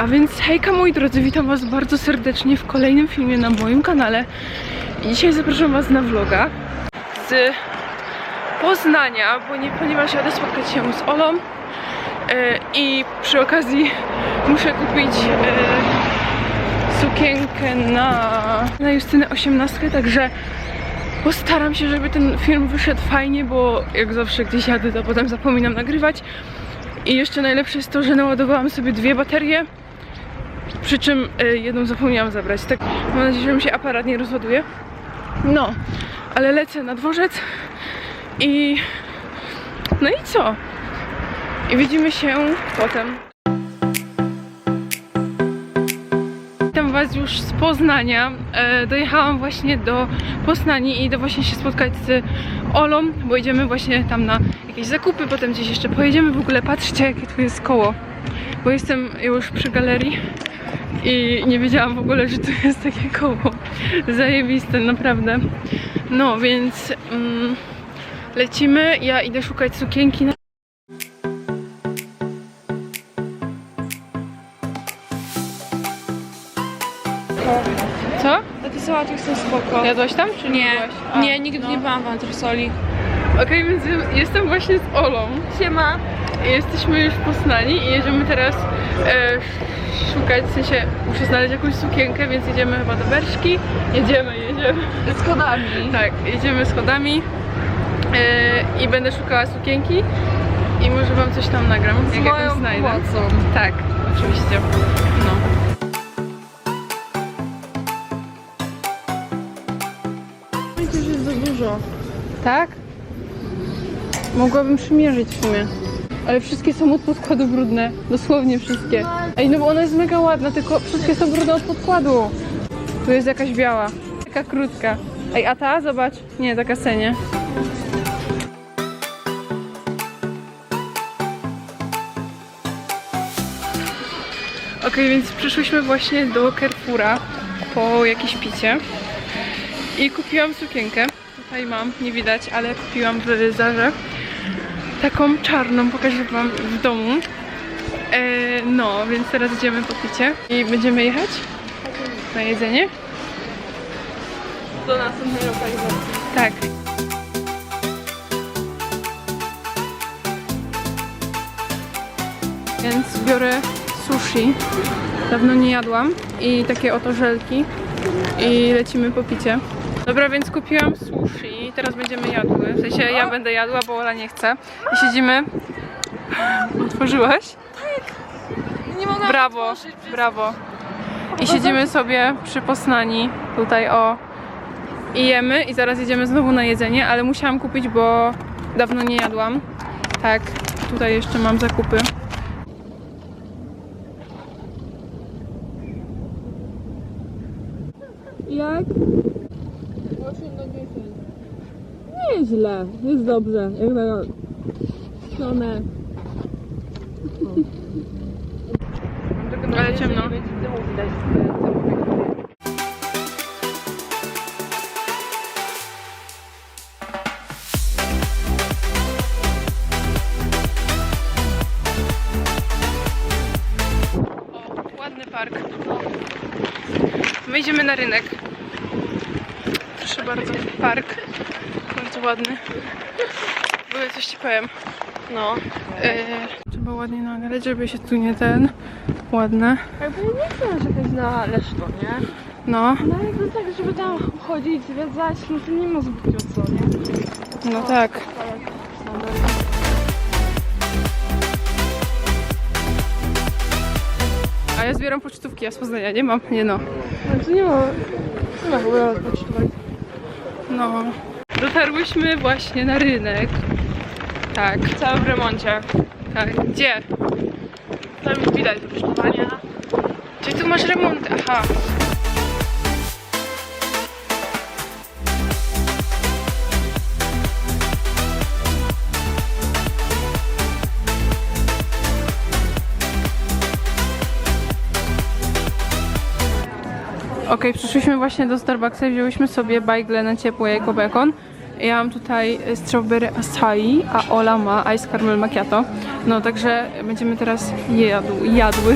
A więc hejka moi drodzy, witam was bardzo serdecznie w kolejnym filmie na moim kanale. Dzisiaj zapraszam was na vloga z Poznania, bo nie, ponieważ jadę spotkać się z Olą e, i przy okazji muszę kupić e, sukienkę na, na Justynę 18, także postaram się, żeby ten film wyszedł fajnie, bo jak zawsze gdzieś jadę, to potem zapominam nagrywać. I jeszcze najlepsze jest to, że naładowałam sobie dwie baterie, przy czym y, jedną zapomniałam zabrać. Tak, mam nadzieję, że mi się aparat nie rozładuje. No, ale lecę na dworzec i... No i co? I widzimy się potem. Witam Was już z Poznania. E, dojechałam właśnie do Poznani i idę właśnie się spotkać z Olą, bo idziemy właśnie tam na jakieś zakupy, potem gdzieś jeszcze pojedziemy. W ogóle patrzcie, jakie tu jest koło, bo jestem już przy galerii i nie wiedziałam w ogóle, że tu jest takie koło. Zajebiste, naprawdę. No, więc mm, lecimy. Ja idę szukać sukienki. Na... Co? Te sałaty są spoko. Jadłaś tam, czy nie? Nie? A, nie, nigdy no. nie byłam w antresoli. Okej, więc jestem właśnie z Olą. Siema. Jesteśmy już w Poznani i jedziemy teraz e, szukać, w sensie muszę znaleźć jakąś sukienkę, więc jedziemy chyba do Berszki. Jedziemy, jedziemy. Schodami. Tak, jedziemy schodami e, i będę szukała sukienki i może wam coś tam nagram, Z jak moją jakąś znajdę. pomocą. Tak, oczywiście. No. Myślę, że jest za dużo. Tak? Mogłabym przymierzyć w sumie. Ale wszystkie są od podkładu brudne. Dosłownie wszystkie. Ej, no bo ona jest mega ładna, tylko wszystkie są brudne od podkładu. Tu jest jakaś biała. Taka krótka. Ej, a ta? Zobacz. Nie, taka senie. Okej, więc przyszłyśmy właśnie do Carrefoura po jakieś picie. I kupiłam sukienkę. Tutaj mam, nie widać, ale kupiłam w Zarze. Taką czarną, pokażę wam w domu. E, no, więc teraz idziemy po picie. I będziemy jechać na jedzenie? Do następnej lokalizacji. Tak. Więc biorę sushi. Dawno nie jadłam. I takie oto żelki. I lecimy po picie. Dobra, więc kupiłam sushi. Teraz będziemy jadły. W sensie ja będę jadła, bo Ola nie chce. I siedzimy. Otworzyłaś? Nie mogłam Brawo, otworzyć przez- brawo. I siedzimy sobie przy Posnani, tutaj o i jemy i zaraz jedziemy znowu na jedzenie, ale musiałam kupić, bo dawno nie jadłam. Tak, tutaj jeszcze mam zakupy. Jak? 8 na 10. Nie jest źle, jest dobrze. Jak na stronę. Ale ciemno. O, ładny park. My idziemy na rynek. Proszę bardzo, park. Bardzo ładny. W ogóle coś ci powiem. No. E, trzeba ładnie nagrać, żeby się tu nie ten. Ładne. Jakby nie chcę narzekać na leszno, nie? No, No jakby tak, żeby tam chodzić, zwiedzać, no to nie ma zbytnio co, nie? no tak. A ja zbieram pocztówki, ja z Poznania nie mam, nie no. No to nie ma, nie ma w ogóle odpoczywać. No. Dotarłyśmy właśnie na rynek. Tak, Cały w remoncie. tak. Gdzie? Tam już widać rusztowania. Czyli tu masz remont, aha. Okej, przyszliśmy właśnie do Starbucksa i wzięłyśmy sobie bajgle na ciepłe jako bekon. Ja mam tutaj strawberry acai, a Ola ma ice caramel macchiato. No także będziemy teraz jadł, jadły.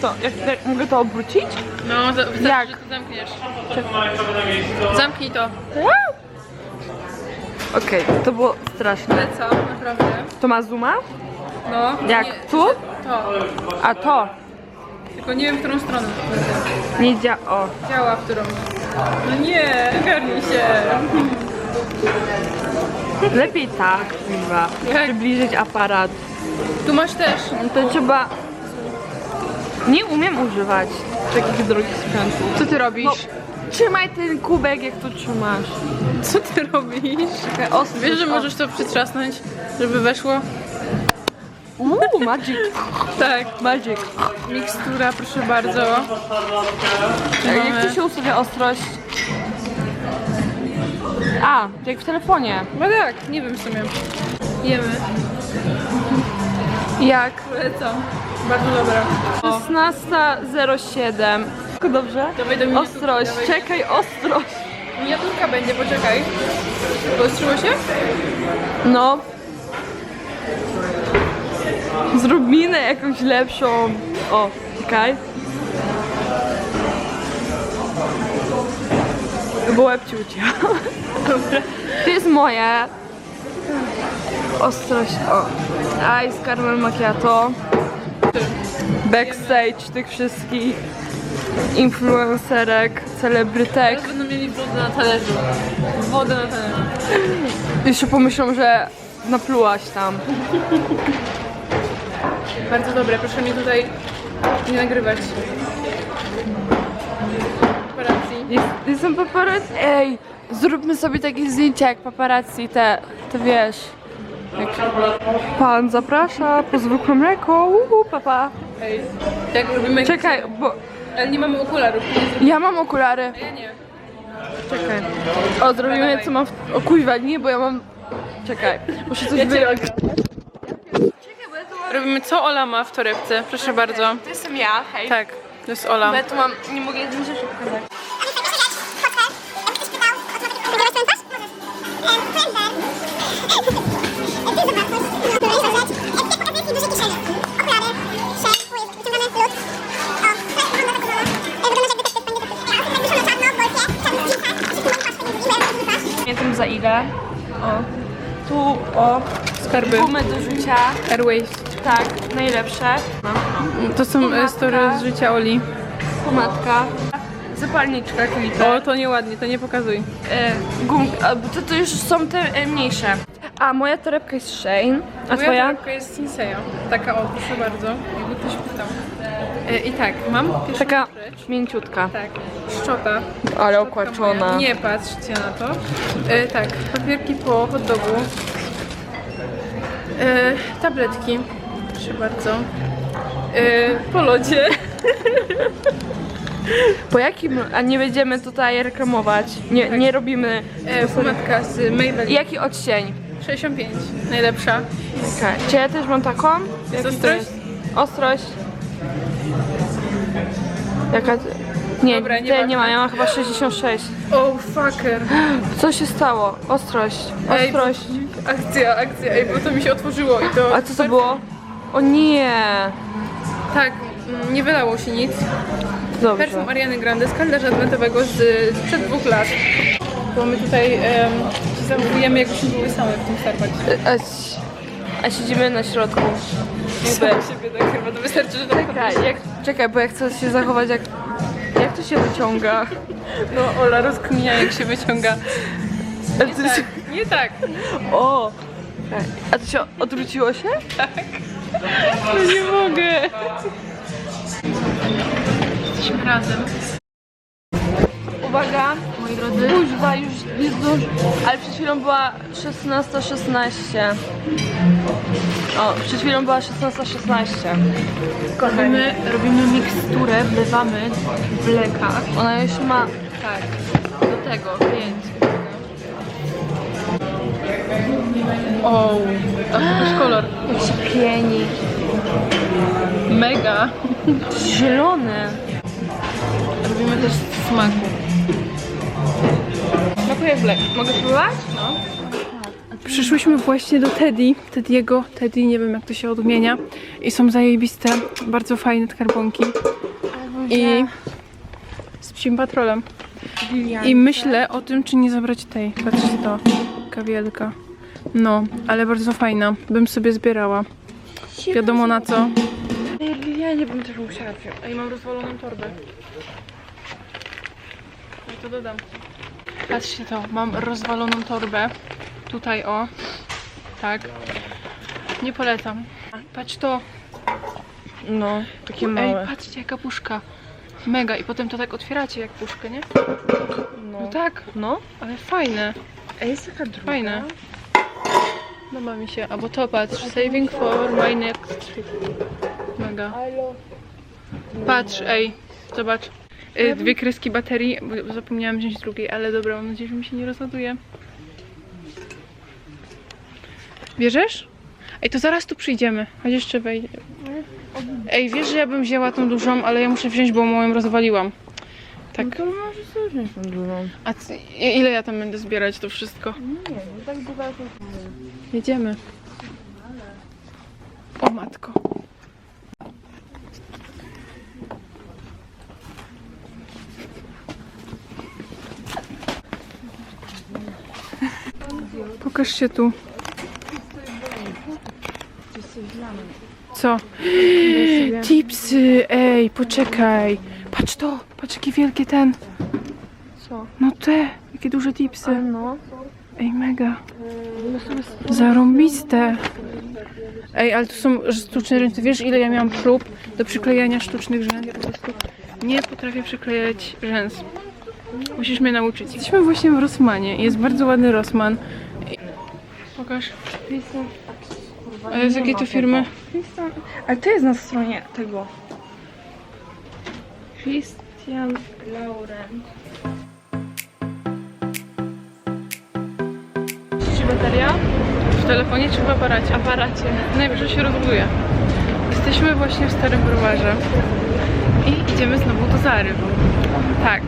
To, jak, jak mogę to obrócić? No, za- wystarczy, Jak? że to zamkniesz. Zamknij to. Okej, to było straszne. Lecam, naprawdę. To ma zooma? No. Jak? Nie, Tu? to. A to? Tylko nie wiem, w którą stronę. Nie dzia... O. Działa w którą. No nie, ogarnij się. Lepiej tak, chyba. Jak? Przybliżyć aparat. Tu masz też. To trzeba... Nie umiem używać takich drogich sprzętów. Co ty robisz? No, trzymaj ten kubek, jak tu trzymasz. Co ty robisz? Ostro. Wiesz, że możesz to przytrzasnąć, żeby weszło? Uuu, magic. Tak. Magic. Mikstura, proszę bardzo. Jak tu się ustawia ostrość? A, jak w telefonie. No tak, nie wiem w sumie. Jemy. Jak? Polecam. Bardzo dobra. 16.07. Wszystko dobrze? Dawaj do miniaturki, Ostrość, dawaj. czekaj, ostrość. Miniaturka będzie, poczekaj. Poostrzyło się? No. Zrób minę jakąś lepszą. O, czekaj. Bo łeb ci. Dobra. To jest moje. Ostrość, o. Ice caramel macchiato. Backstage tych wszystkich influencerek, celebrytek. Teraz będą mieli wodę na talerzu. Wodę na talerzu. Jeszcze pomyślą, że naplułaś tam. Bardzo dobre, proszę mnie tutaj nie nagrywać. Paparazzi. Jest, jestem paparazzi. Ej, zróbmy sobie takie zdjęcia jak paparazzi, te, te wiesz. Jak pan zaprasza po zwykłe mleko, uhu, papa. Ej, jak robimy... Czekaj, bo Ale nie mamy okularów. ja mam okulary. A ja nie. Czekaj. O, zrobimy co mam w... O kuźwa, nie, bo ja mam... Czekaj, muszę coś wyjąć. Robimy co Ola ma w torebce, proszę bardzo. To jestem ja, hej. Tak, to jest Ola. Ja tu mam, nie mogę jednej rzeczy pokazać. Za ile. O. Tu, o. Skarby. Gumy do rzucia. Airways. Tak, najlepsze. No. To są e, story z życia Oli. Pomadka. Zapalniczka, kliper. O, to nieładnie, to nie pokazuj. A, bo to, to już są te e, mniejsze. A moja torebka jest Shane, a Moja twoja? torebka jest Sinseya. Taka, o, proszę bardzo, jakby ktoś pytał. E, I tak, mam pierwszą Taka rzecz. mięciutka, Tak, szczota. ale okłaczona. Nie patrzcie na to. E, tak, papierki po hot dogu. E, tabletki. Proszę bardzo. E, po lodzie. Po jakim, a nie będziemy tutaj reklamować, nie, nie robimy. E, pomadka z Maybelline. Jaki odcień? 65. Najlepsza. Okay. Czy ja też mam taką? Jaki to ostrość? Ostrość. Jaka... Nie, Dobra, nie, nie ma, ja mam chyba 66. Oh, fucker. Co się stało? Ostrość, Ej, ostrość. Akcja, akcja. Ej, bo to mi się otworzyło i to... A co to było? O nie! Tak, mm, nie wylało się nic. Dobrze. Perfum Ariany Grande z kalendarza adwentowego z, sprzed dwóch lat. Bo my tutaj um, się zachowujemy jakbyśmy były same w tym Starbucksie. A, a siedzimy na środku. Jakby. Siebie tak chyba, to wystarczy, że tak Czekaj, jak, czekaj, bo ja chcę się zachować jak... Jak to się wyciąga? No Ola rozkminia jak się wyciąga. A Nie tak, się... nie tak. O! A to się odwróciło się? No nie mogę. Jesteśmy razem. Uwaga, Moi drodzy. kuźwa, już jest dużo. Ale przed chwilą była 16.16. O, przed chwilą była 16.16. Robimy, robimy miksturę, wlewamy w lekach. Ona już ma... Tak, do tego, więc. O, a pokaż kolor. Jak się pieni. Mega. Zielony. Robimy też smaku. Smakuje jak blek. Mogę spróbować? No. Przyszłyśmy właśnie do Teddy, Teddy'ego, Teddy, nie wiem jak to się odmienia. I są zajebiste, bardzo fajne skarbonki. I z psim patrolem. I myślę o tym, czy nie zabrać tej. Patrzcie to, kawielka. No, ale bardzo fajna. Bym sobie zbierała. Wiadomo na co. Ja nie bym też musiała wziąć. Ej, mam rozwaloną torbę. Ja to dodam. Patrzcie to, mam rozwaloną torbę. Tutaj o. Tak. Nie polecam. Patrz to. No, takie Ej, małe. patrzcie jaka puszka. Mega. I potem to tak otwieracie jak puszkę, nie? No No. tak, No. ale fajne. Ej, jest taka druga. Fajne. Podoba mi się. Albo to patrz. Saving for my next trip. Mega. Patrz, ej. Zobacz. Y, Dwie kreski baterii, bo zapomniałam wziąć drugiej, ale dobra, mam nadzieję, że mi się nie rozładuje. Bierzesz? Ej, to zaraz tu przyjdziemy. Chodź jeszcze wejdzie. Ej, wiesz, że ja bym wzięła tą dużą, ale ja muszę wziąć, bo moją rozwaliłam. Tak. No to możesz sobie wziąć tą dużą. A c- i- ile ja tam będę zbierać to wszystko? Nie wiem, tak jak Jedziemy. O matko. Pokaż się tu. Co? Tipsy! Ej, poczekaj. Patrz to! Patrz jaki wielkie ten. Co? No te! Jakie duże tipsy. No. Ej, mega. Zarąbiste. Ej, ale tu są sztuczne ręce. Wiesz, ile ja miałam prób do przyklejania sztucznych rzęs? Ja po prostu nie potrafię przyklejać rzęs. Musisz mnie nauczyć. Jesteśmy właśnie w Rossmanie. Jest bardzo ładny Rossman. I- Pokaż. A z jakiej to firmy? Christian. Ale to jest na stronie tego. Christian Laurent. Czy bateria? W telefonie czy w aparacie? aparacie. Najwyżej się rozładuje. Jesteśmy właśnie w Starym Browarze. I idziemy znowu do Zary. Tak.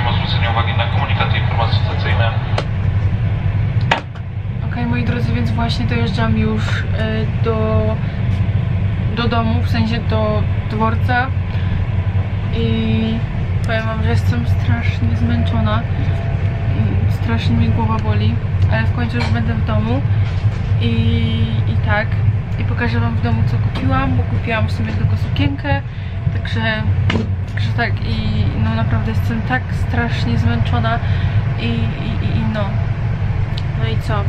Prosimy o zwrócenie uwagi na komunikaty informacyjne. Okej, moi drodzy, więc właśnie dojeżdżam już e, do, do domu, w sensie do dworca i powiem wam, że jestem strasznie zmęczona. Mm, Strasznie mi głowa boli, ale w końcu już będę w domu i, i tak. I pokażę wam w domu co kupiłam, bo kupiłam w sumie tylko sukienkę, także, także tak i no naprawdę jestem tak strasznie zmęczona i, i, i, no. No i co?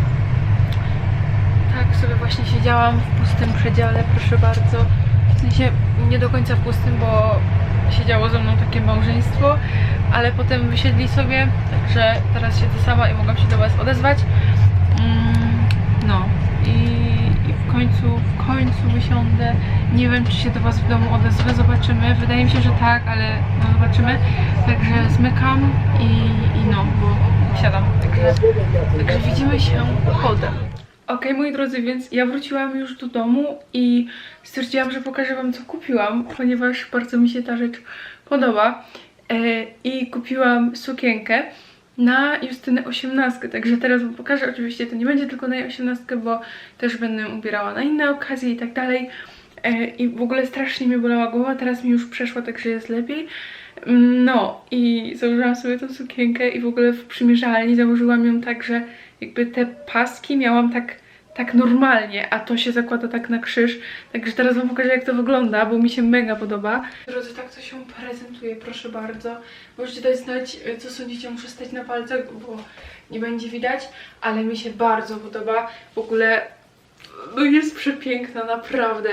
Tak sobie właśnie siedziałam w pustym przedziale, proszę bardzo. W sensie nie do końca pustym, bo siedziało ze mną takie małżeństwo, ale potem wysiedli sobie, także teraz siedzę sama i mogłam się do Was odezwać. Mm, w końcu, w końcu wysiądę. Nie wiem, czy się do Was w domu odezwę, zobaczymy. Wydaje mi się, że tak, ale no zobaczymy. Także zmykam i, i no, bo siadam. Także, także widzimy się potem. Okej, moi drodzy, więc ja wróciłam już do domu i stwierdziłam, że pokażę Wam, co kupiłam, ponieważ bardzo mi się ta rzecz podoba. E, I kupiłam sukienkę na Justynę 18, także teraz Wam pokażę. Oczywiście to nie będzie tylko na jej 18, bo też będę ubierała na inne okazje i tak dalej. E, I w ogóle strasznie mnie bolała głowa, teraz mi już przeszła, także jest lepiej. No i założyłam sobie tą sukienkę i w ogóle w przymierzalni założyłam ją tak, że jakby te paski miałam tak, tak normalnie, a to się zakłada tak na krzyż. Także teraz wam pokażę jak to wygląda, bo mi się mega podoba. Drodzy, tak to się prezentuje, proszę bardzo. Możecie dać znać, co sądzicie, muszę stać na palcach, bo nie będzie widać, ale mi się bardzo podoba. W ogóle no jest przepiękna, naprawdę.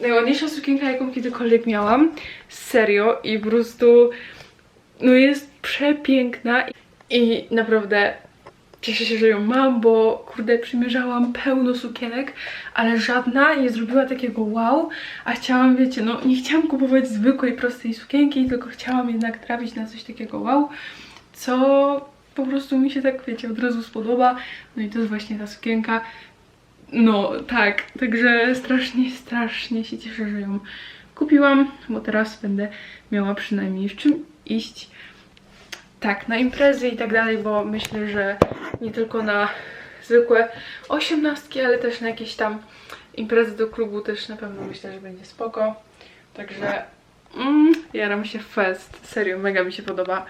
Najładniejsza sukienka, jaką kiedykolwiek miałam. Serio i po prostu no jest przepiękna i naprawdę cieszę się, że ją mam, bo kurde przymierzałam pełno sukienek, ale żadna nie zrobiła takiego wow, a chciałam, wiecie, no nie chciałam kupować zwykłej, prostej sukienki, tylko chciałam jednak trafić na coś takiego wow co po prostu mi się tak, wiecie, od razu spodoba. No i to jest właśnie ta sukienka. No, tak, także strasznie, strasznie się cieszę, że ją kupiłam, bo teraz będę miała przynajmniej w czym iść. Tak, na imprezy i tak dalej, bo myślę, że nie tylko na zwykłe osiemnastki, ale też na jakieś tam imprezy do klubu też na pewno myślę, że będzie spoko. Także mm, jaram się fest. Serio, mega mi się podoba.